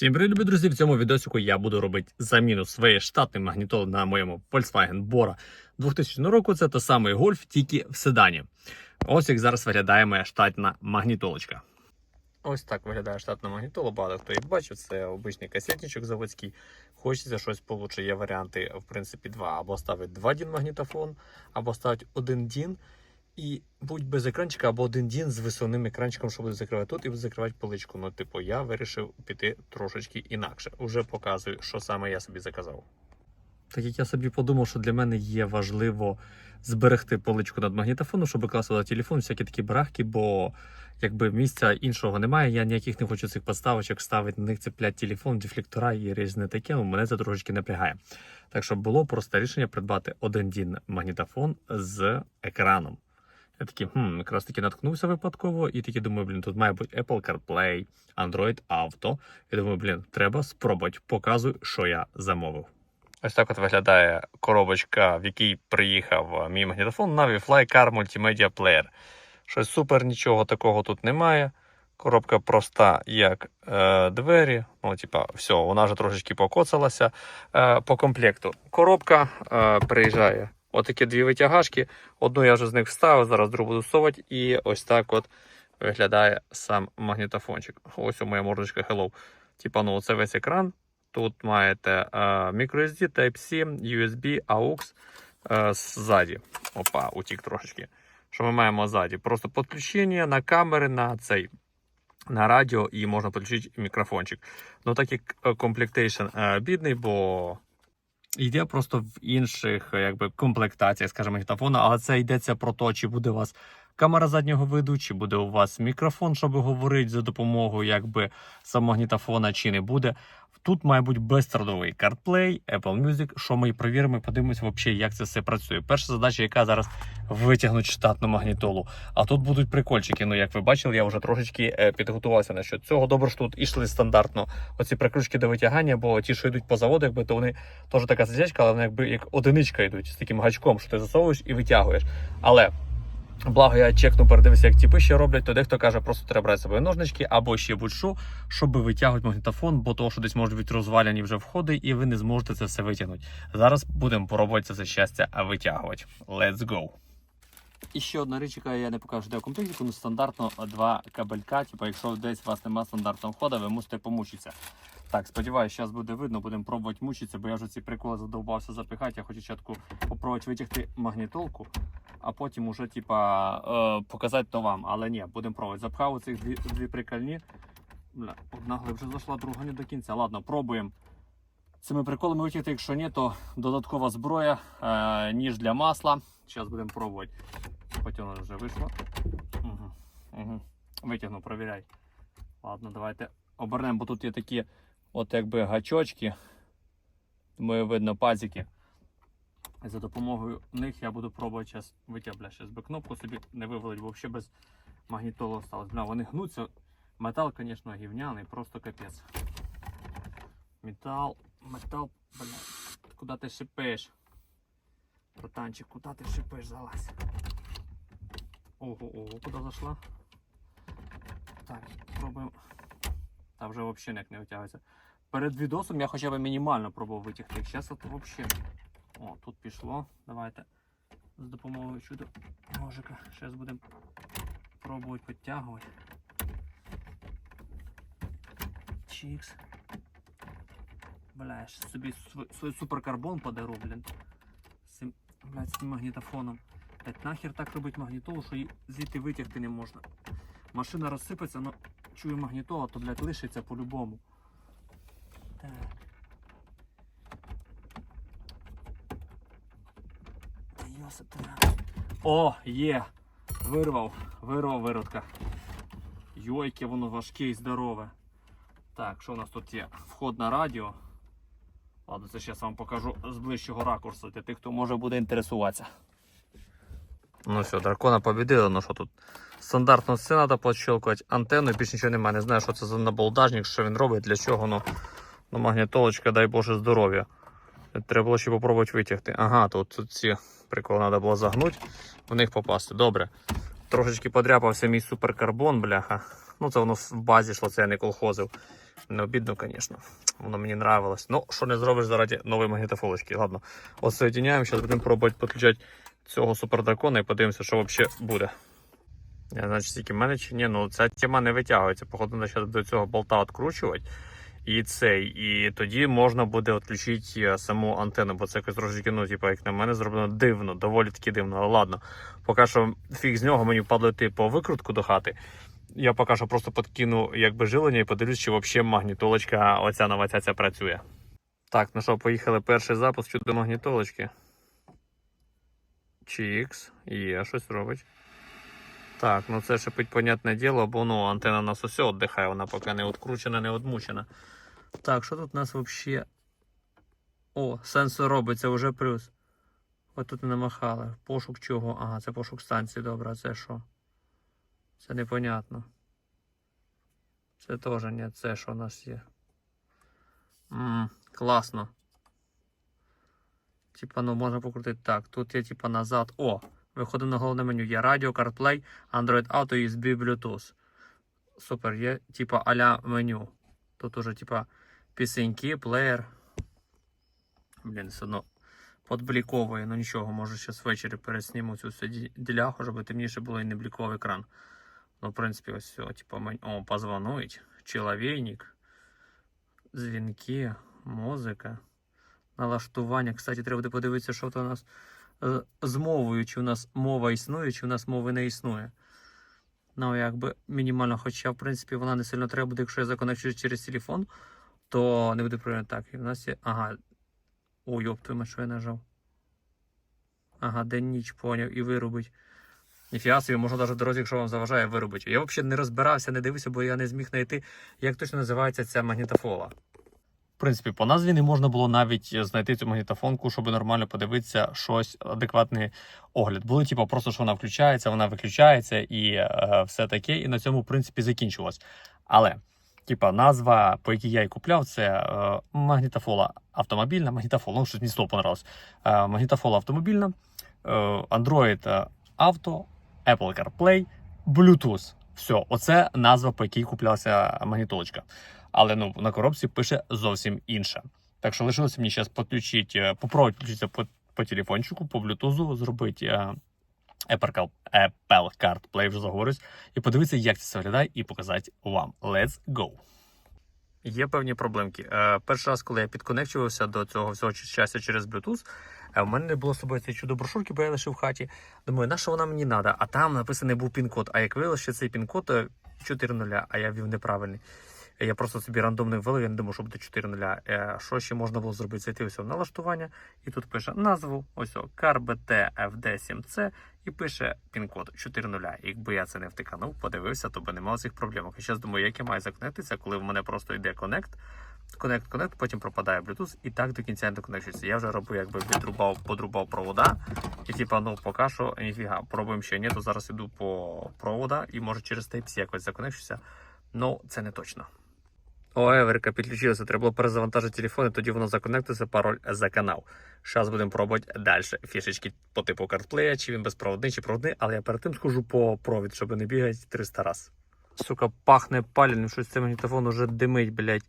Всім привіт, любі друзі! В цьому відосику я буду робити заміну своєї штатної магнітоли на моєму Volkswagen Bora 2000 року. Це той самий Golf, тільки в седані. Ось як зараз виглядає моя штатна магнітолочка. Ось так виглядає штатна магнітола. Багато хто їх бачив. Це обичний касетничок заводський. Хочеться щось получше. Є варіанти, в принципі, два. Або ставити два дін магнітофон, або ставити один дін. І будь без екранчика або один дін з висувним екранчиком, що буде закривати тут, і закривати поличку. Ну, типу, я вирішив піти трошечки інакше. Уже показую, що саме я собі заказав. Так як я собі подумав, що для мене є важливо зберегти поличку над магнітофоном, щоб класти телефон, всякі такі брахки, бо якби місця іншого немає, я ніяких не хочу цих подставочок ставити, на них цеплять телефон, дефлектора і різне таке, ну мене це трошечки напрягає. Так що було просто рішення придбати один дін магнітофон з екраном. Я такий, хм, якраз таки наткнувся випадково, і таки думаю, блін, тут має бути Apple CarPlay, Android Auto. І думаю, блін, треба спробувати. Показуй, що я замовив. Ось так от виглядає коробочка, в якій приїхав мій магнітофон Navi Fly Car Multimedia Player. Щось супер, нічого такого тут немає. Коробка проста, як е, двері. Ну, типа, все, вона вже трошечки покоцалася. Е, по комплекту. Коробка е, приїжджає. Отакі дві витягашки. Одну я вже з них вставив, зараз другу буду совати. І ось так от виглядає сам магнітофончик. Ось у моя мордочка Hello. Типа, ну, це весь екран. Тут маєте е, microSD, Type-C, USB, AUX е, ззаді. Опа, утік трошечки. Що ми маємо ззаді? Просто підключення на камери, на цей. На радіо і можна підключити мікрофончик. Ну, так як комплектейшн е, бідний, бо йде просто в інших якби, комплектаціях, скажімо, гітафона, але це йдеться про те, чи буде у вас камера заднього виду, чи буде у вас мікрофон, щоб говорити за допомогою якби, самого магнітофона, чи не буде. Тут має бути безстрадовий CarPlay, Apple Music, що ми і перевіримо і подивимося, взагалі, як це все працює. Перша задача, яка зараз витягнути штатну магнітолу. А тут будуть прикольчики. Ну, як ви бачили, я вже трошечки е, підготувався на що цього. Добре, що тут ішли стандартно оці прикручки до витягання, бо ті, що йдуть по заводу, якби то вони теж така сидячка, але вони якби як одиничка йдуть з таким гачком, що ти засовуєш і витягуєш. Але Благо, я чекну, передивився, як тіпи ще роблять, то дехто каже, просто треба брати собою ножнички або ще будь-що, щоб витягувати магнітофон, бо того, що десь можуть бути розваляні вже входи, і ви не зможете це все витягнути. Зараз будемо пробувати це все щастя витягувати. Let's go! І ще одна річ, яка я не покажу, де в ну стандартно два кабелька. Типу, якщо десь у вас немає стандартного входу, ви мусите помучитися. Так, сподіваюся, зараз буде видно, будемо пробувати мучитися, бо я вже ці приколи задовбався запихати. Я хочу спочатку попробувати витягти магнітолку, а потім уже типа, е, показати то вам. Але ні, будемо пробувати. Запхав цих дві, дві прикольні. Бля, одна глибше зайшла, друга не до кінця. Ладно, пробуємо. Цими приколами витягти, якщо ні, то додаткова зброя, е, ніж для масла. Зараз будемо пробувати. Потягнули вже вийшло. Угу. Угу. Витягну, провіряй. Ладно, давайте обернемо, бо тут є такі от якби гачочки. Думаю, видно пазики. За допомогою них я буду пробувати зараз витягти. Зараз би кнопку собі не вивалить, бо взагалі без магнітолу осталось. Бля, вони гнуться. Метал, звісно, гівняний, просто капець. Метал, метал, бля, куди ти шипиш? Братанчик, куди ти шипиш, залазь? Ого, ого, куди зайшла? Так, пробуємо. Та вже взагалі ніяк не витягується. Перед відосом я хоча б мінімально пробував витягти. Зараз от взагалі. О, тут пішло. Давайте з допомогою чудо ножика. Зараз будемо пробувати підтягувати. Чікс. Бля, собі свій, суперкарбон подару, блін. Цим, блядь, з цим магнітофоном. Блядь, нахер так робить магнітолу, що її звідти витягти не можна. Машина розсипеться, але чую магнітола, то, блядь, лишиться по-любому. Так. О, є! Вирвав, вирвав виродка. Йойке, воно важке і здорове. Так, що у нас тут є? Вход на радіо. Ладно, це зараз вам покажу з ближчого ракурсу для тих, хто може буде інтересуватися. Ну все, дракона побідили, ну що тут? Стандартно все треба підщелкувати антенну, більше нічого немає. Не знаю, що це за набалдажник, що він робить, для чого, ну, ну магнітолочка, дай Боже здоров'я. Треба було ще попробувати витягти. Ага, тут, тут ці приколи треба було загнути, в них попасти. Добре. Трошечки подряпався мій суперкарбон, бляха. Ну це воно в базі йшло, це я не колхозив. Не обідно, звісно. Воно мені нравилось. Ну, що не зробиш заради нової магнітофолочки. Ладно, от зараз будемо пробувати підключати цього супердракона і подивимося, що взагалі буде. Я значить, тільки в мене чи ні, ну ця тема не витягується. Походу, треба зараз до цього болта відкручувати. І цей, і тоді можна буде відключити е, саму антенну, бо це якось трошки, ну, типу, як на мене, зроблено дивно, доволі таки дивно. Але ладно, поки що фіг з нього мені впадло йти по викрутку до хати. Я поки що просто подкину якби жилення і подивлюсь, чи взагалі магнітолочка оця нова ця ця працює. Так, ну що, поїхали перший запуск чудо магнітолочки. Чікс, є, щось робить. Так, ну це шипить, понятне діло, бо ну, антенна у нас усе віддихає, вона поки не відкручена, не відмучена. Так, що тут у нас взагалі. О, сенсор робиться вже плюс. От тут намахали. Пошук чого? Ага, це пошук станції, добре, а це що? Це непонятно. Це теж не це, що у нас є. Ммм, класно. Типа, ну можна покрутити так. Тут є типа назад. О! Виходимо на головне меню. Є радіо, CarPlay, Android Auto, USB, Bluetooth. Супер, є типа аля меню. Тут уже типа пісеньки, плеєр. Блін, все одно подбліковує, ну нічого, може зараз ввечері пересніму цю діляху, щоб темніше було і не бліковий екран. Ну, в принципі, ось все, типа, о, позвонить, чоловійник, дзвінки, музика, налаштування. Кстати, треба буде подивитися, що то у нас з мовою, чи у нас мова існує, чи у нас мови не існує. Ну, якби мінімально, хоча, в принципі, вона не сильно треба буде, якщо я законечу через телефон, то не буде проблем. Так, і в нас є. Ага. Ой, йоптуємо, що я нажав. Ага, день ніч поняв і вирубить. Ніфіга собі, можна навіть в дорозі, якщо вам заважає, вирубити. Я взагалі не розбирався, не дивився, бо я не зміг знайти, як точно називається ця магнітофола. В принципі, по назві не можна було навіть знайти цю магнітофонку, щоб нормально подивитися щось адекватний огляд. Було типу, просто що вона включається, вона виключається і е, все таке, і на цьому, в принципі, закінчилось. Але, типа, назва, по якій я і купляв, це е, магнітофола автомобільна, магнітофола, ну щось мені слово понравилось. Е, магнітофола автомобільна, е, Android е, Auto, Apple CarPlay, Bluetooth. Все, оце назва, по якій куплялася магнітолочка. Але ну на коробці пише зовсім інше. Так що лишилося мені зараз підключити, попробувати підключитися по, по телефончику, по Bluetooth, зробити е, Apple, Apple CarPlay, вже заговорюсь, і подивитися, як це все виглядає, і показати вам. Let's go! Є певні проблемки. Е, перший раз, коли я підконекчувався до цього всього щастя через Bluetooth, е, в мене не було з собою цієї чудо брошурки, бо я лишив в хаті. Думаю, на що вона мені треба? А там написаний був пін-код. А як виявилося, що цей пін-код е, 4 нуля, а я ввів неправильний. Я просто собі рандомно ввели, я не думав, що буде 4 нуля. Е, Що ще можна було зробити? Зайти ось в налаштування, і тут пише назву, ось CarBT FD7C, і пише пін-код 4 нуля. Якби я це не втиканув, подивився, то би не мав цих проблем. Зараз думаю, як я маю законектитися, коли в мене просто йде Connect, Connect, Connect, потім пропадає Bluetooth, і так до кінця не доконекчується. Я вже робив, якби відрубав, подрубав провода, і типа, ну поки що ніфіга. Пробуємо ще ні, то зараз іду по провода і може через Type-C якось законекчуся. Ну, це не точно. О, Еверка підключилася, треба було перезавантажити телефон, і тоді воно законектиться, пароль за канал. Зараз будемо пробувати далі фішечки по типу картплея, чи він безпроводний, чи проводний, але я перед тим схожу по провід, щоб не бігати 300 раз. Сука, пахне паліним, щось цей магнітофон уже димить, блядь.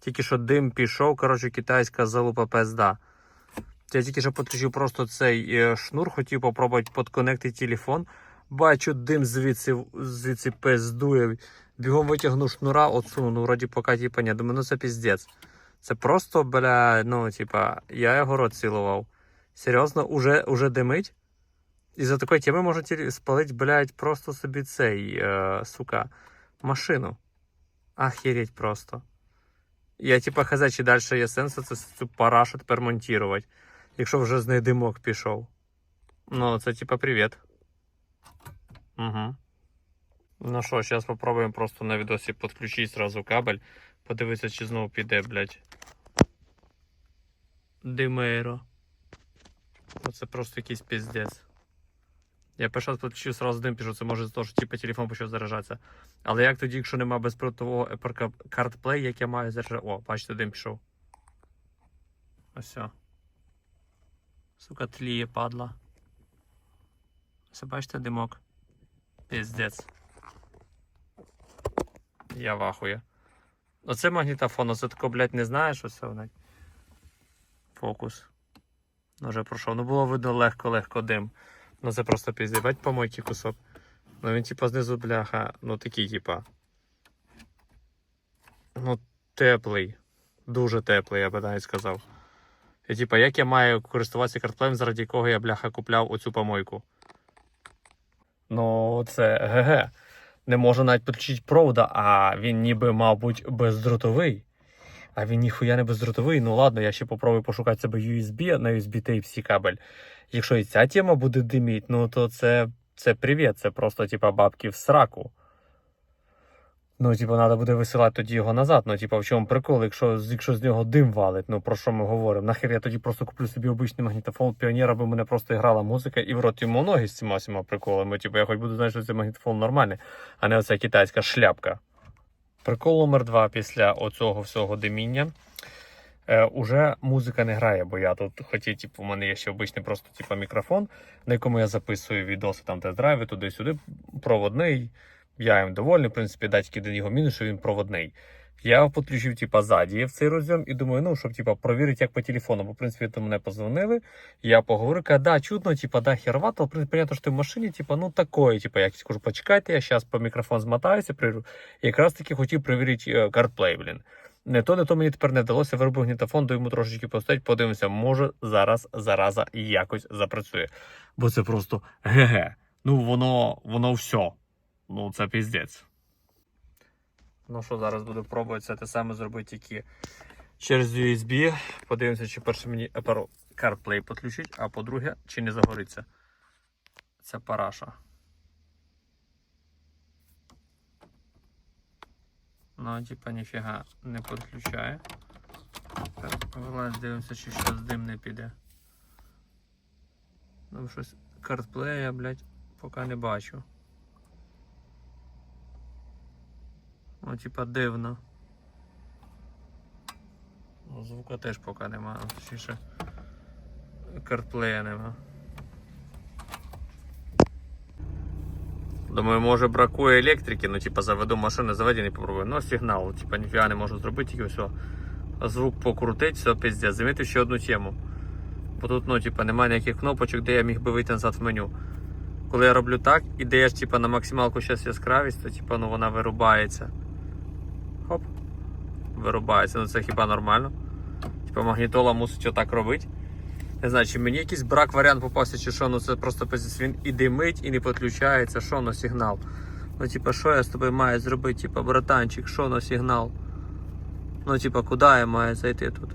Тільки що дим пішов, коротше, китайська залупа пизда. Я тільки що підключив просто цей е, шнур, хотів попробувати подконектити телефон. Бачу, дим звідси, звідси пиздує. Бігом витягну шнура, отсуну, ну вроді поки типа ні, думаю, ну це піздець. Це просто, бля, ну, типа, я його цілував. Серйозно, уже, уже димить. І за такої теми можна спалити, блядь, просто собі цей, е, сука, машину. Ахереть просто. Я, типа, хз, далі є сенс це цю парашу тепер монтувати, якщо вже з неї димок пішов. Ну, це типа привіт. Угу. Ну що, зараз попробуємо просто на відосі підключити зразу кабель. Подивитися, чи знову піде, блядь. Димейро. Це просто якийсь піздець. Я перший раз підключив сразу дим пішов, це може з того, що типу, телефон почав заряджатися. Але як тоді, якщо немає безпроводного Apple CarPlay, як я маю заряджати. О, бачите, дим пішов. Ось все. Сука, тліє, падла. Ось бачите димок. Піздець. Я в ахуї. Оце магнітофон, оце тако, блядь, не знаєш, оце блядь. Фокус. Ну, вже пройшов. Ну було видно легко-легко дим. Ну це просто пізде. Бать помойки кусок. Ну він типа знизу бляха, ну такий, типа. Ну, теплий. Дуже теплий, я би навіть сказав. І типа, як я маю користуватися картплеєм, заради якого я бляха купляв оцю помойку. Ну, це ГГ. Не можу навіть підключити провода, а він ніби, мабуть, бездротовий. А він ніхуя не бездротовий. Ну ладно, я ще попробую пошукати себе USB на USB Type-C кабель. Якщо і ця тема буде диміть, ну то це, це привіт, це просто типа бабки в сраку. Ну, типа, треба буде висилати тоді його назад. Ну, типа, в чому прикол, якщо, якщо з нього дим валить, ну про що ми говоримо? Нахер я тоді просто куплю собі обичний магнітофон піонер, аби мене просто грала музика і в рот йому ноги з цими всіма приколами. Типа, я хоч буду знати, що це магнітофон нормальний, а не оця китайська шляпка. Прикол номер два після оцього всього диміння. Е, уже музика не грає, бо я тут хотів, типу, у мене є ще обичний просто типу, мікрофон, на якому я записую відоси, там тест-драйви, туди-сюди, проводний. Я їм довольний, в принципі, датьки до нього мінус, що він проводний. Я підключив, типа, ззаді в цей розйом і думаю, ну, щоб типа, провірити, як по телефону. Бо, в принципі, до мене позвонили. Я поговорив, кажу, да, чудно, типа, да, херовато, в принципі, понятно, що ти в машині, типа, ну такое, типа, я скажу, почекайте, я зараз по мікрофон змотаюся, прийду. Якраз таки хотів перевірити е, CarPlay, блін. Не то, не то мені тепер не вдалося, виробив магнітофон, до йому трошечки постоять, подивимося, може зараз зараза якось запрацює. Бо це просто ГГ. Ну, воно, воно все. Ну, це піздець. Ну що, зараз буду пробувати це те саме зробити тільки через USB. Подивимося, чи перше мені Apple CarPlay підключить, а по-друге, чи не загориться. Це параша. Ну, типа, ніфіга не підключає. Так, дивимося, чи щось дим не піде. Ну, щось CarPlay, блядь, поки не бачу. Ну, типа дивно. Ну, звука теж поки нема, точніше. Картплея нема. Думаю, може бракує електрики, ну типа заведу машину, заведені попробую. Ну, сигнал, типа ніфіга не можу зробити, тільки все. Звук покрутить, все пиздец. Замітив ще одну тему. Бо тут, ну, типа, немає ніяких кнопочок, де я міг би вийти назад в меню. Коли я роблю так, і де я ж типа на максималку зараз яскравість, то типа ну вона вирубається. Хоп. Вирубається. Ну це хіба нормально? Типа магнітола мусить отак робити. Не знаю, чи мені якийсь брак варіант попався, чи що, ну це просто він і димить, і не підключається, що на сигнал. Ну, типа, що я з тобою маю зробити? Типа, братанчик, що на сигнал? Ну, типа, куди я маю зайти тут?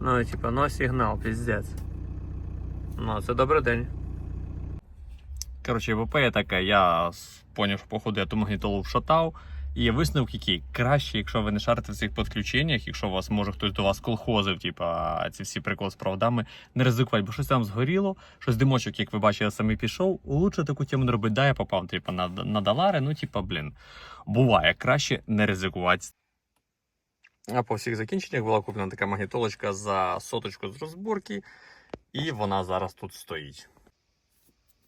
Ну, типа, ну сигнал, піздець. Ну, це добрий день. Коротше, ВП є таке, я зрозумів, що походу я ту магнітолу вшатав. І є висновок, який краще, якщо ви не шарите в цих підключеннях, якщо у вас може хтось до вас колхозив, типа ці всі приколи з проводами, не ризикувати, бо щось там згоріло, щось димочок, як ви бачили, самі пішов. Лучше таку тему не робити. Да, я попав типа, на, на долари, ну типа, блін, буває, краще не ризикувати. А по всіх закінченнях була куплена така магнітолочка за соточку з розборки, і вона зараз тут стоїть.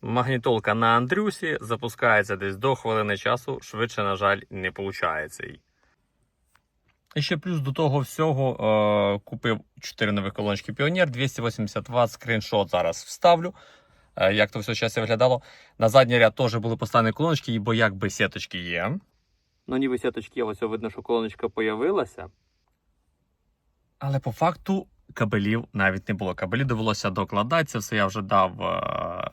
Магнітолка на Андрюсі запускається десь до хвилини часу, швидше, на жаль, не виходить. І ще плюс до того всього е, купив 4 нових колоночки Піонер, 280 Вт, скріншот зараз вставлю. Е, як то все зараз виглядало. На задній ряд теж були поставлені колоночки, бо якби сіточки є. Ну, ніби сіточки є, ось видно, що колоночка появилася. Але по факту кабелів навіть не було. Кабелі довелося докладати. Це все я вже дав е,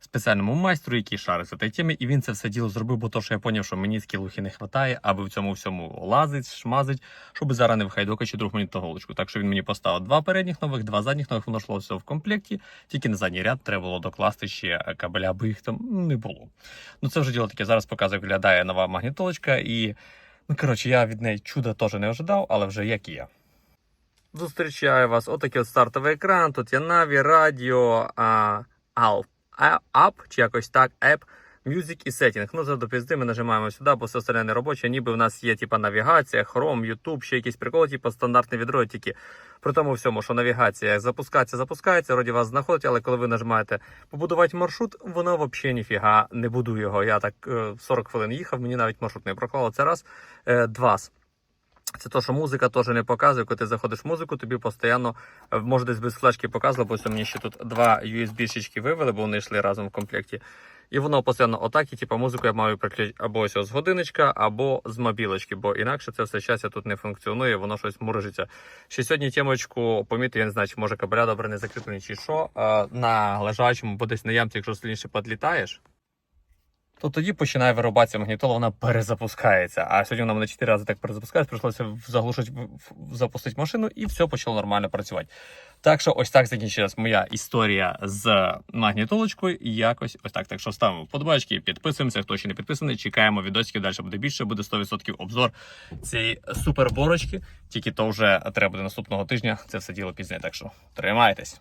спеціальному майстру, який шариться тій темі, і він це все діло зробив, бо то, що я зрозумів, що мені скілухи не вистачає, аби в цьому всьому лазить, шмазить, щоб зараз не вхайдока чи друг мені голочку. Так що він мені поставив два передніх нових, два задніх нових, воно йшло все в комплекті. Тільки на задній ряд треба було докласти ще кабеля, аби їх там не було. Ну це вже діло таке. Зараз показую, як виглядає нова магнітолочка, і ну коротше, я від неї чуда теж не ожидав, але вже як є. Зустрічаю вас. Отакий от стартовий екран. Тут є Navі, радіо, а, Alp, ап, чи якось так, еп. Music і Setting. Ну, це до пізди ми нажимаємо сюди, бо все остальне не робоче. Ніби в нас є типа навігація, Chrome, YouTube, ще якісь приколи, типу стандартне відро, тільки при тому всьому, що навігація запускається, запускається, вроді вас знаходить, але коли ви нажимаєте побудувати маршрут, воно взагалі ніфіга не будує його. Я так е, 40 хвилин їхав, мені навіть маршрут не проклало. Це раз. Е, Два. Це то, що музика теж не показує. Коли ти заходиш в музику, тобі постійно е, може десь без флешки показувало, бо мені ще тут два USB-шечки вивели, бо вони йшли разом в комплекті. І воно постійно отак, і типу, музику я маю приключити або ось з годиночка, або з мобілочки, бо інакше це все щастя тут не функціонує, воно щось мурижиться. Ще сьогодні темочку помітив, я не знаю, чи може кабеля добре не закріплені, чи що. е, На лежачому, бо десь на ямці, якщо сильніше підлітаєш, то тоді починає виробатися магнітола, вона перезапускається. А сьогодні вона мене 4 рази так перезапускається, прийшлося заглушити, запустити машину, і все почало нормально працювати. Так що ось так закінчилась моя історія з магнітолочкою. І якось ось так. Так що ставимо вподобайки, підписуємося. Хто ще не підписаний, чекаємо відосиків. Далі буде більше, буде 100% обзор цієї суперборочки. Тільки то вже треба буде наступного тижня. Це все діло пізніше. Так що тримайтесь.